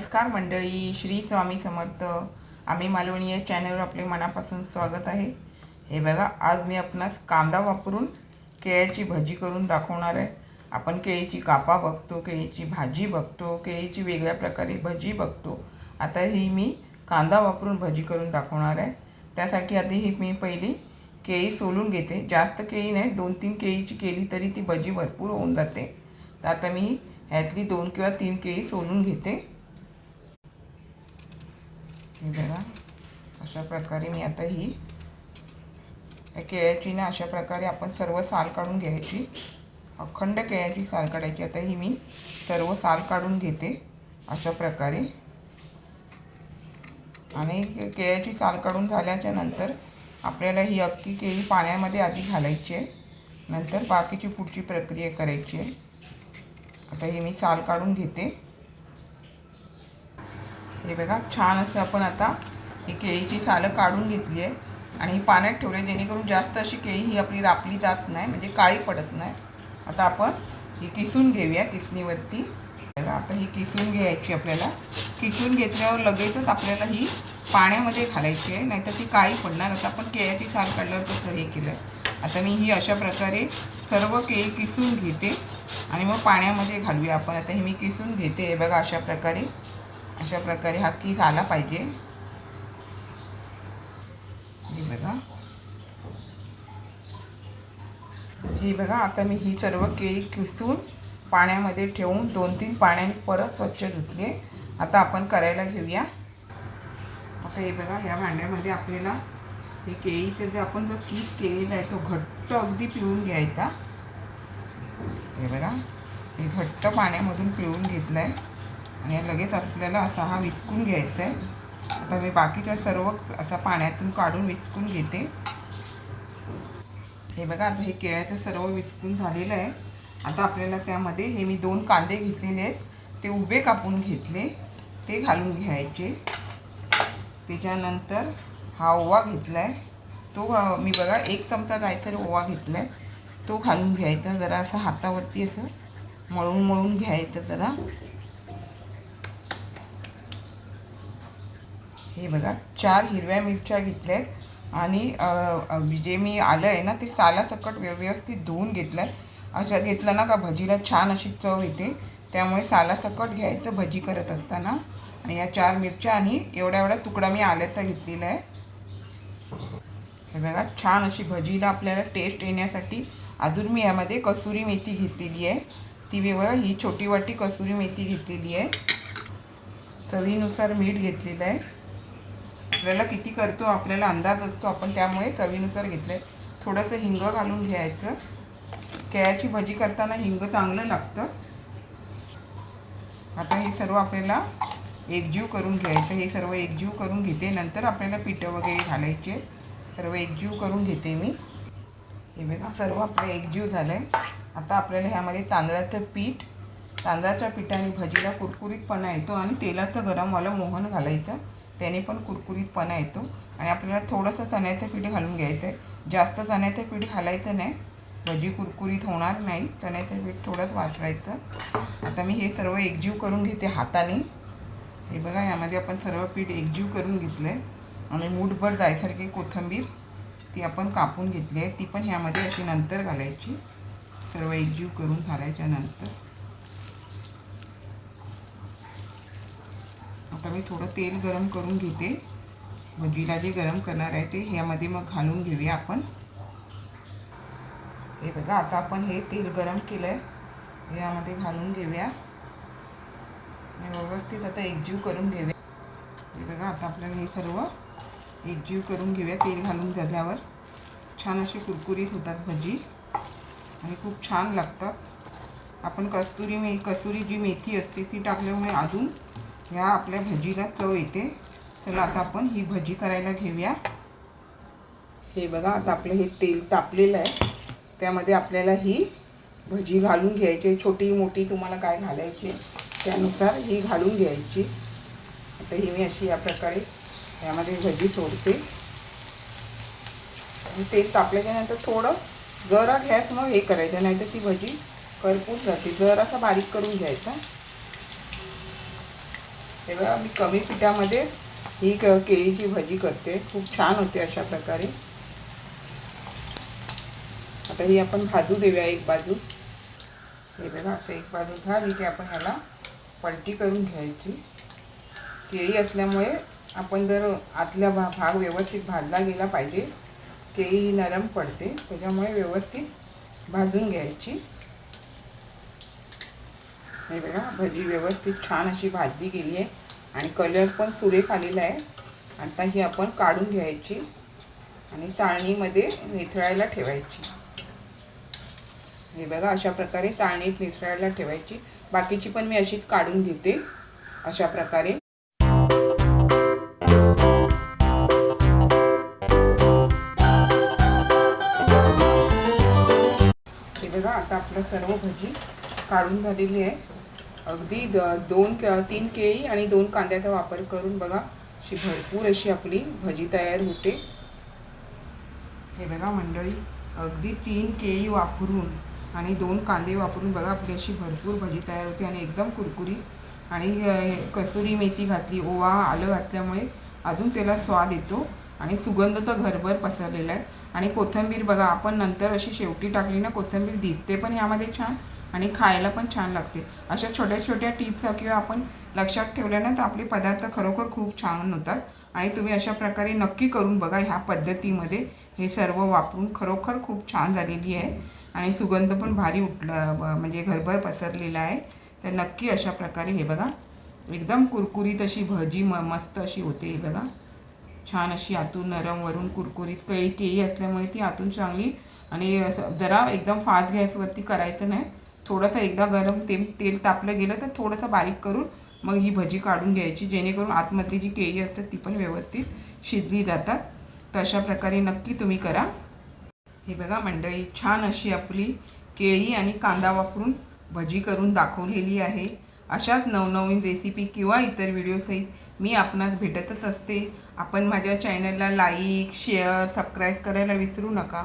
नमस्कार मंडळी श्री स्वामी समर्थ. आम्ही मालवणी या चॅनलवर आपले मनापासून स्वागत आहे. हे बघा आज मी आपणास कांदा वापरून केळ्याची भजी करून दाखवणार आहे. आपण केळीची कापा बघतो केळीची भाजी बघतो केळीची वेगळ्या प्रकारे भजी बघतो. आता ही मी कांदा वापरून भजी करून दाखवणार आहे. त्यासाठी आधी ही मी पहिली केळी सोलून घेते. जास्त केळी नाही दोन तीन केळीची केली तरी ती भजी भरपूर होऊन जाते. तर आता मी ह्यातली दोन किंवा तीन केळी सोलून घेते. हे बघा. अशा प्रकारे मी आता ही केळ्याची ना अशा प्रकारे आपण सर्व साल काढून घ्यायची. अखंड केळ्याची साल काढायची. आता ही मी सर्व साल काढून घेते अशा प्रकारे. आणि केळ्याची साल काढून झाल्याच्यानंतर आपल्याला ही अख्खी केळी पाण्यामध्ये आधी घालायची आहे. नंतर बाकीची पुढची प्रक्रिया करायची आहे. आता हे मी साल काढून घेते. हे बघा छान असं आपण आता ही केळीची सालं काढून घेतली आहे. आणि ही पाण्यात ठेवली जेणेकरून जास्त अशी केळी ही आपली रापली जात नाही म्हणजे काळी पडत नाही. आता आपण ही किसून घेऊया किसणीवरती. आता ही किसून घ्यायची आपल्याला. किसून घेतल्यावर लगेचच आपल्याला ही पाण्यामध्ये घालायची आहे नाहीतर ती काळी पडणार. आता आपण केळ्याची साल काढल्यावर कसं हे केलं आता मी ही अशा प्रकारे सर्व केळी किसून घेते. आणि मग पाण्यामध्ये घालूया आपण. आता हे मी किसून घेते हे बघा अशा प्रकारे. अशा प्रकारे हा किस आला पाहिजे. हे बघा. ही बघा आता मी ही सर्व केळी किसून पाण्यामध्ये ठेवून दोन तीन पाण्याने परत स्वच्छ धुतले आता आपण करायला घेऊया. आता हे बघा ह्या भांड्यामध्ये आपल्याला हे केळीचं जे आपण जो कीस केलेला आहे तो घट्ट अगदी पिळून घ्यायचा. हे बघा हे घट्ट पाण्यामधून पिळून घेतलं आहे आणि लगेच आपल्याला असा हा विस्कून घ्यायचा आहे. आता मी बाकीच्या सर्व असा पाण्यातून काढून विस्कून घेते. हे बघा आता हे केळ्याचं सर्व विस्कून झालेलं आहे. आता आपल्याला त्यामध्ये हे मी दोन कांदे घेतलेले आहेत. ते उभे कापून घेतले. ते घालून घ्यायचे. त्याच्यानंतर हा ओवा घेतला आहे तो मी बघा एक चमचा जायचा ओवा घेतला आहे तो घालून घ्यायचा जरा असं हातावरती असं मळून मळून घ्यायचं जरा. हे बघा चार हिरव्या मिरच्या घेतल्या आहेत आणि जे मी आलं आहे ना ते सालासकट व्यव व्यवस्थित धुवून घेतलं आहे अशा घेतलं ना का भजीला छान अशी चव येते. त्यामुळे सालासकट घ्यायचं भजी करत असताना. आणि या चार मिरच्या आणि एवढ्या एवढ्या तुकडा मी आल्याचा घेतलेला आहे हे बघा छान अशी भजीला आपल्याला टेस्ट येण्यासाठी अजून मी यामध्ये कसुरी मेथी घेतलेली आहे. ती वेगळं ही छोटी वाटी कसुरी मेथी घेतलेली आहे. चवीनुसार मीठ घेतलेलं आहे. आपल्याला किती करतो आपल्याला अंदाज असतो आपण त्यामुळे चवीनुसार घेतलं आहे थोडंसं हिंग घालून घ्यायचं. केळ्याची भजी करताना हिंग चांगलं लागतं. आता हे सर्व आपल्याला एकजीव करून घ्यायचं. हे सर्व एकजीव करून घेते. नंतर आपल्याला पिठं वगैरे घालायचे. सर्व एकजीव करून घेते मी. हे बघा सर्व आपलं एकजीव झालं आहे आता आपल्याला ह्यामध्ये तांदळाचं पीठ तांदळाच्या पिठाने भजीला कुरकुरीतपणा येतो आणि तेलाचं गरमवालं मोहन घालायचं. त्याने पण कुरकुरीतपणा येतो. आणि आपल्याला थोडंसं चण्याचं पीठ घालून घ्यायचं आहे. जास्त चण्याचं पीठ घालायचं नाही. भजी कुरकुरीत होणार नाही. चण्याचं पीठ थोडंच वापरायचं आता मी हे सर्व एकजीव करून घेते हाताने. हे बघा यामध्ये आपण सर्व पीठ एकजीव करून घेतलं आहे आणि मूठभर जायसारखी कोथिंबीर ती आपण कापून घेतली आहे. ती पण ह्यामध्ये अशी नंतर घालायची. सर्व एकजीव करून घालायच्या नंतर. आता थोडं तेल गरम करून घेते. भजीला जे गरम करणार आहे ते ह्यामध्ये मग घालून घेऊया आपण. हे बघा आता आपण हे तेल गरम केलं आहे यामध्ये घालून घेऊया. आणि व्यवस्थित आता एकजीव करून घेऊया हे बघा आता आपल्याला हे सर्व एकजीव करून घेऊया तेल घालून झाल्यावर. छान अशी कुरकुरीत होतात भजी. आणि खूप छान लागतात. आपण कस्तुरी मे कसुरी जी मेथी असते ती टाकल्यामुळे अजून ह्या आपल्या भजीला चव येते. चला आता आपण ही भजी करायला घेऊया. हे बघा आता आपलं हे तेल तापलेलं आहे. त्यामध्ये आपल्याला ही भजी घालून घ्यायची छोटी मोठी तुम्हाला काय घालायची त्यानुसार ही घालून घ्यायची. आता ही मी अशी या प्रकारे यामध्ये भजी सोडते. आणि तेल तापल्याच्यानंतर थोडं जरा गॅस मग हे करायचं नाही तर ती भजी करपून जाते. जरासा बारीक करून घ्यायचा. हे बघा मी कमी पिठामध्ये ही क केळीची भजी करते. खूप छान होते अशा प्रकारे. आता ही आपण भाजू देऊया एक बाजू. हे बघा असं एक बाजू झाली की आपण ह्याला पलटी करून घ्यायची. केळी असल्यामुळे आपण जर आतल्या भा भाग व्यवस्थित भाजला गेला पाहिजे. केळी ही नरम पडते त्याच्यामुळे व्यवस्थित भाजून घ्यायची. हे बघा भजी व्यवस्थित छान अशी भाजली गेली आहे. आणि कलर पण सुरेख आलेला आहे. आता ही आपण काढून घ्यायची आणि चाळणीमध्ये निथळायला ठेवायची. हे बघा अशा प्रकारे चाळणीत निथळायला ठेवायची. बाकीची पण मी अशीच काढून घेते. अशा प्रकारे. हे बघा आता आपलं सर्व भजी काढून झालेली आहे. अगदी द दोन तीन केळी आणि दोन कांद्याचा वापर करून बघा अशी भरपूर अशी आपली भजी तयार होते. हे बघा मंडळी अगदी तीन केळी वापरून आणि दोन कांदे वापरून बघा आपली अशी भरपूर भजी तयार होते आणि एकदम कुरकुरीत. आणि कसुरी मेथी घातली ओवा आलं घातल्यामुळे अजून त्याला स्वाद येतो आणि सुगंध तर घरभर पसरलेला आहे. आणि कोथिंबीर बघा आपण नंतर अशी शेवटी टाकली ना कोथिंबीर दिसते पण ह्यामध्ये छान. आणि खायला पण छान लागते. अशा छोट्या छोट्या टिप्स किंवा आपण लक्षात ठेवल्या ना तर आपले पदार्थ खरोखर खूप छान होतात. आणि तुम्ही अशा प्रकारे नक्की करून बघा ह्या पद्धतीमध्ये हे सर्व वापरून खरोखर खूप छान झालेली आहे. आणि सुगंध पण भारी उठला म्हणजे घरभर पसरलेला आहे. तर नक्की अशा प्रकारे हे बघा. एकदम कुरकुरीत अशी भजी म मस्त अशी होते हे बघा. छान अशी आतून नरम वरून कुरकुरीत केळी केळी असल्यामुळे ती आतून चांगली आणि असं जरा एकदम फास्ट गॅसवरती करायचं नाही. थोडंसं एकदा गरम तेल तेल तापलं गेलं तर थोडंसं बारीक करून मग ही भजी काढून घ्यायची जेणेकरून आतमधली जी केळी असतात ती पण व्यवस्थित शिजली जातात. तर अशा प्रकारे नक्की तुम्ही करा. हे बघा मंडळी छान अशी आपली केळी आणि कांदा वापरून भजी करून दाखवलेली आहे. अशाच नवनवीन रेसिपी किंवा इतर व्हिडिओसहित मी आपणास भेटतच असते. आपण माझ्या चॅनलला लाईक शेअर सबस्क्राईब करायला विसरू नका.